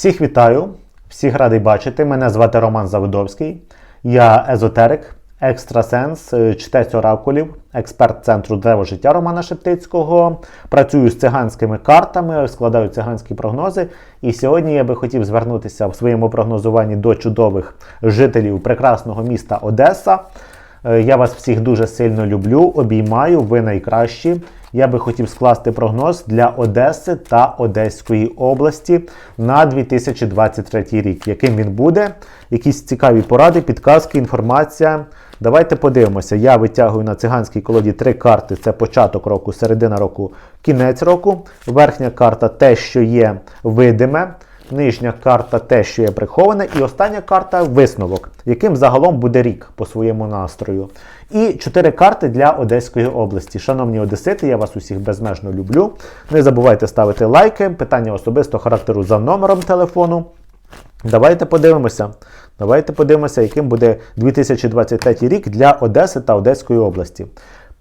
Всіх вітаю, всіх радий бачити. Мене звати Роман Завидовський. Я езотерик, екстрасенс, е, чтець оракулів, експерт центру Древо життя Романа Шептицького. Працюю з циганськими картами, складаю циганські прогнози. І сьогодні я би хотів звернутися в своєму прогнозуванні до чудових жителів прекрасного міста Одеса. Е, Я вас всіх дуже сильно люблю, обіймаю, ви найкращі. Я би хотів скласти прогноз для Одеси та Одеської області на 2023 рік. Яким він буде? Якісь цікаві поради, підказки, інформація. Давайте подивимося. Я витягую на циганській колоді три карти: це початок року, середина року, кінець року. Верхня карта те, що є видиме. Нижня карта те, що є приховане, і остання карта висновок, яким загалом буде рік по своєму настрою. І чотири карти для Одеської області. Шановні одесити, я вас усіх безмежно люблю. Не забувайте ставити лайки, питання особистого характеру за номером телефону. Давайте подивимося. Давайте подивимося, яким буде 2023 рік для Одеси та Одеської області.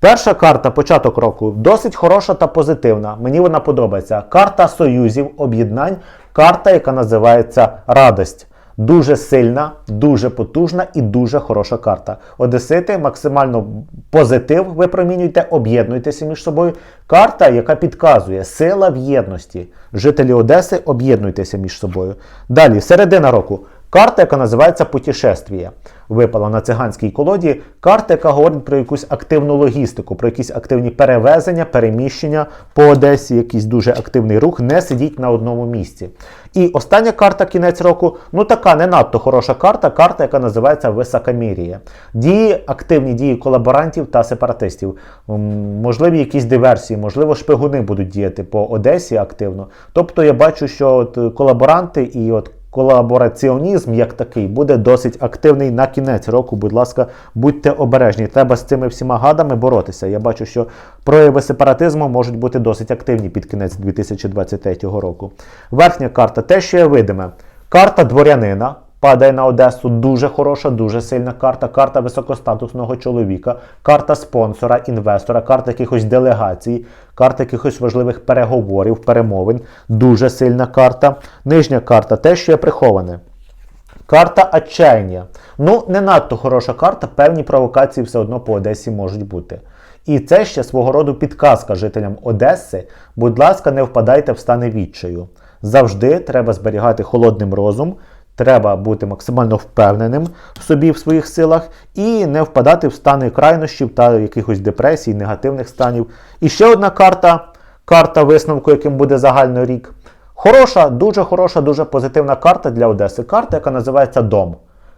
Перша карта початок року досить хороша та позитивна. Мені вона подобається. Карта союзів, об'єднань, карта, яка називається Радость. Дуже сильна, дуже потужна і дуже хороша карта. Одесити максимально позитив випромінюйте, об'єднуйтеся між собою. Карта, яка підказує сила в єдності. Жителі Одеси, об'єднуйтеся між собою. Далі, середина року. Карта, яка називається Путешествіє. Випала на циганській колоді. Карта, яка говорить про якусь активну логістику, про якісь активні перевезення, переміщення по Одесі, якийсь дуже активний рух. Не сидіть на одному місці. І остання карта кінець року, ну така не надто хороша карта, карта, яка називається Високомір'я. Дії, активні дії колаборантів та сепаратистів. Можливі якісь диверсії, можливо, шпигуни будуть діяти по Одесі активно. Тобто я бачу, що от е, колаборанти і от колабораціонізм як такий буде досить активний на кінець року. Будь ласка, будьте обережні. Треба з цими всіма гадами боротися. Я бачу, що прояви сепаратизму можуть бути досить активні під кінець 2023 року. Верхня карта те, що є видиме. Карта дворянина. Падає на Одесу дуже хороша, дуже сильна карта. Карта високостатусного чоловіка, карта спонсора, інвестора, карта якихось делегацій, карта якихось важливих переговорів, перемовин. Дуже сильна карта. Нижня карта те, що є приховане. Карта отчаяння. Ну, не надто хороша карта, певні провокації все одно по Одесі можуть бути. І це ще свого роду підказка жителям Одеси. Будь ласка, не впадайте в стани відчаю. Завжди треба зберігати холодним розум, треба бути максимально впевненим в собі, в своїх силах, і не впадати в стани крайнощів та якихось депресій, негативних станів. І ще одна карта карта висновку, яким буде загально рік. Хороша, дуже хороша, дуже позитивна карта для Одеси. Карта, яка називається Дом.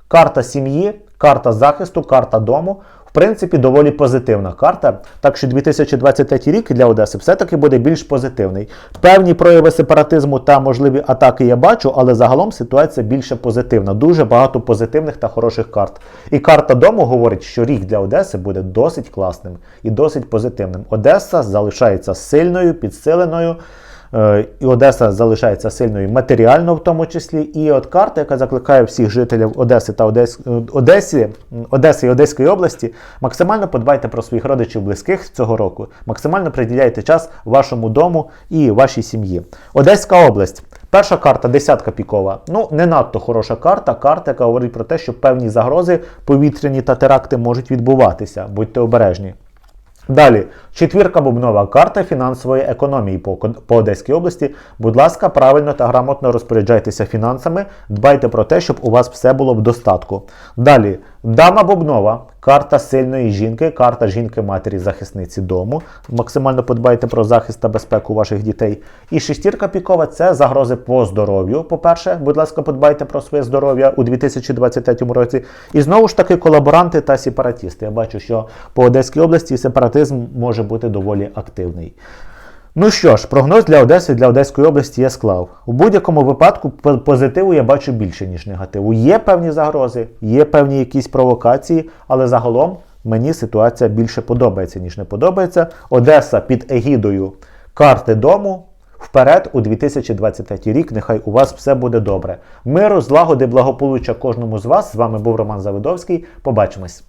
Карта сім'ї, карта захисту, карта дому. В принципі, доволі позитивна карта. Так що 2023 рік для Одеси все-таки буде більш позитивний. Певні прояви сепаратизму та можливі атаки я бачу, але загалом ситуація більше позитивна. Дуже багато позитивних та хороших карт. І карта дому говорить, що рік для Одеси буде досить класним і досить позитивним. Одеса залишається сильною, підсиленою. Е, І Одеса залишається сильною матеріально, в тому числі. І от карта, яка закликає всіх жителів Одеси та Одес... Одесі, Одеси і Одеської області, максимально подбайте про своїх родичів близьких цього року, максимально приділяйте час вашому дому і вашій сім'ї. Одеська область. Перша карта десятка пікова. Ну, не надто хороша карта. Карта, яка говорить про те, що певні загрози повітряні та теракти можуть відбуватися. Будьте обережні. Далі, четвірка бубнова карта фінансової економії по, по Одеській області. Будь ласка, правильно та грамотно розпоряджайтеся фінансами, дбайте про те, щоб у вас все було в достатку. Далі, дама бубнова, карта сильної жінки, карта жінки-матері захисниці дому. Максимально подбайте про захист та безпеку ваших дітей. І шестірка пікова це загрози по здоров'ю. По-перше, будь ласка, подбайте про своє здоров'я у 2023 році. І знову ж таки, колаборанти та сепаратісти. Я бачу, що по Одеській області сепаратизм може бути доволі активний. Ну що ж, прогноз для Одеси для Одеської області я склав. У будь-якому випадку позитиву я бачу більше, ніж негативу. Є певні загрози, є певні якісь провокації, але загалом мені ситуація більше подобається, ніж не подобається. Одеса під егідою карти дому. Вперед у 2023 рік. Нехай у вас все буде добре. Миру, злагоди, благополуччя кожному з вас. З вами був Роман Завидовський. Побачимось.